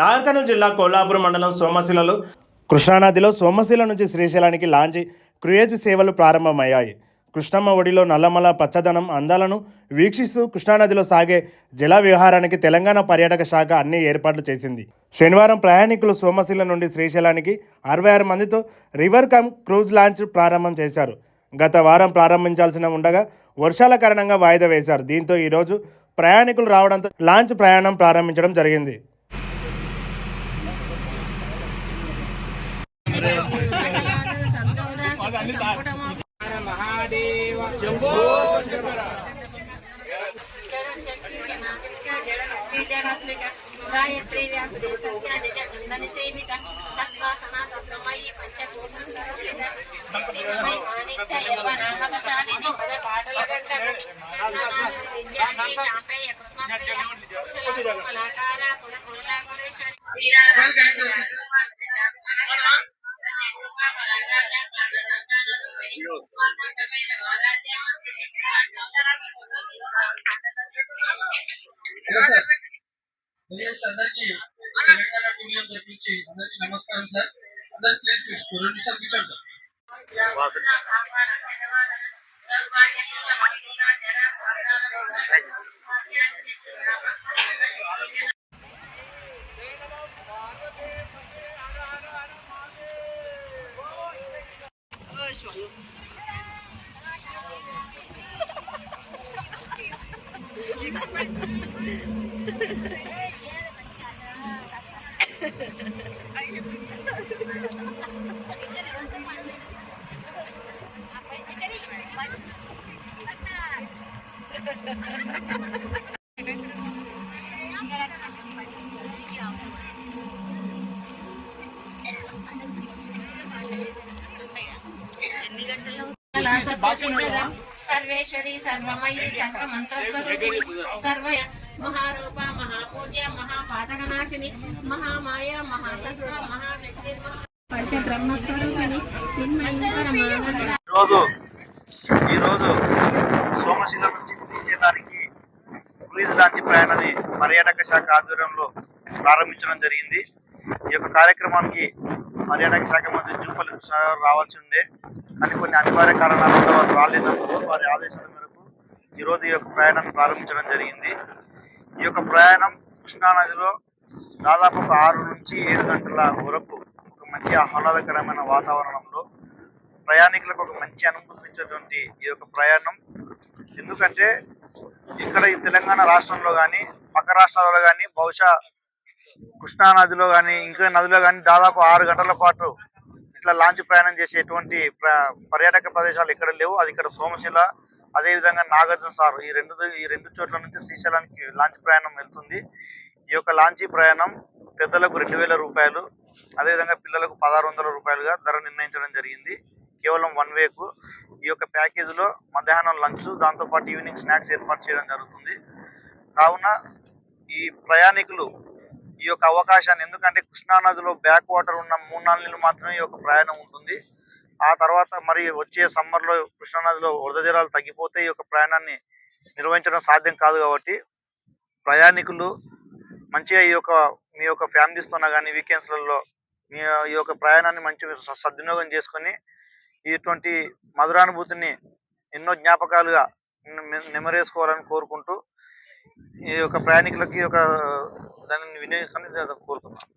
నాగర్కర్నూలు జిల్లా కొల్లాపురం మండలం సోమశిలలో కృష్ణానదిలో సోమశిల నుంచి శ్రీశైలానికి లాంచి క్రూయేజ్ సేవలు ప్రారంభమయ్యాయి. కృష్ణమ్మ ఒడిలో నల్లమల పచ్చదనం అందాలను వీక్షిస్తూ కృష్ణానదిలో సాగే జల విహారానికి తెలంగాణ పర్యాటక శాఖ అన్ని ఏర్పాట్లు చేసింది. శనివారం ప్రయాణికులు సోమశిల నుండి శ్రీశైలానికి అరవై ఆరు మందితో రివర్ కమ్ క్రూజ్ లాంచ్ ప్రారంభం చేశారు. గత వారం ప్రారంభించాల్సిన ఉండగా వర్షాల కారణంగా వాయిదా వేశారు. దీంతో ఈరోజు ప్రయాణికులు రావడంతో లాంచ్ ప్రయాణం ప్రారంభించడం జరిగింది. గాయత్రి వ్యాపృతి సత్యాజిత చందని అందరికి తెలంగాణ టీవీ తెప్పించి అందరికి నమస్కారం సార్ అందరికి ప్లీజ్ రెండు నిమిషాలు కూర్చోండి sir Cheers, Mayo. Ha ha ha ha. సర్వేశ్వరి సర్వమయి సర్వమంత్రస్వరూపిణి సర్వ మహారూప మహాపూజ్య మహాపాతకనాశిని మహామాయ మహాసత్వ మహాశక్తి పంచ బ్రహ్మస్వరూపిణి చిన్మయంకర మానంద ఈరోజు ఈరోజు సోమశిల నుంచి శ్రీశైలానికి క్రూయిజ్ లాంచ్ ప్రయాణాన్ని పర్యాటక శాఖ ఆధ్వర్యంలో ప్రారంభించడం జరిగింది. ఈ యొక్క కార్యక్రమానికి పర్యాటక శాఖ మంత్రి జూపల్లి కృష్ణారావు రావాల్సి ఉండే. కానీ కొన్ని అనివార్య కారణాల వల్ల వారు రాలేనప్పుడు వారి ఆదేశాల మేరకు ఈరోజు ఈ యొక్క ప్రయాణాన్ని ప్రారంభించడం జరిగింది. ఈ యొక్క ప్రయాణం కృష్ణానదిలో దాదాపు ఒక ఆరు నుంచి ఏడు గంటల వరకు ఒక మంచి ఆహ్లాదకరమైన వాతావరణంలో ప్రయాణికులకు ఒక మంచి అనుభూతినిచ్చేటువంటి ఈ యొక్క ప్రయాణం. ఎందుకంటే ఇక్కడ ఈ తెలంగాణ రాష్ట్రంలో కానీ పక్క రాష్ట్రాలలో కానీ బహుశా కృష్ణా నదిలో కానీ ఇంకా నదిలో కానీ దాదాపు ఆరు గంటల పాటు ఇట్లా లాంచ్ ప్రయాణం చేసేటువంటి పర్యాటక ప్రదేశాలు ఇక్కడ లేవు. అది ఇక్కడ సోమశిల అదేవిధంగా నాగార్జున సార్. ఈ రెండు ఈ రెండు చోట్ల నుంచి శ్రీశైలానికి లాంచ్ ప్రయాణం వెళ్తుంది. ఈ యొక్క లాంచీ ప్రయాణం పెద్దలకు రెండు వేల రూపాయలు అదేవిధంగా పిల్లలకు పదహారు వందల రూపాయలుగా ధర నిర్ణయించడం జరిగింది. కేవలం వన్ వేకు ఈ యొక్క ప్యాకేజీలో మధ్యాహ్నం లంచ్ దాంతోపాటు ఈవినింగ్ స్నాక్స్ ఏర్పాటు చేయడం జరుగుతుంది. కావున ఈ ప్రయాణికులు ఈ యొక్క అవకాశాన్ని. ఎందుకంటే కృష్ణానదిలో బ్యాక్ వాటర్ ఉన్న మూడు నాలుగు నెలలు మాత్రమే ఈ యొక్క ప్రయాణం ఉంటుంది. ఆ తర్వాత మరి వచ్చే సమ్మర్లో కృష్ణానదిలో వరద జలాలు తగ్గిపోతే ఈ యొక్క ప్రయాణాన్ని నిర్వహించడం సాధ్యం కాదు కాబట్టి ప్రయాణికులు మంచిగా ఈ యొక్క మీ యొక్క ఫ్యామిలీస్తోన కానీ వీకెండ్స్లలో మీ ఈ యొక్క ప్రయాణాన్ని మంచిగా స- సద్వినియోగం చేసుకొని ఇటువంటి మధురానుభూతిని ఎన్నో జ్ఞాపకాలుగా నెమరేసుకోవాలని కోరుకుంటూ ఈ యొక్క ప్రయాణికులకి ఒక దానిని వినియోగించుకొని కోరుతున్నాను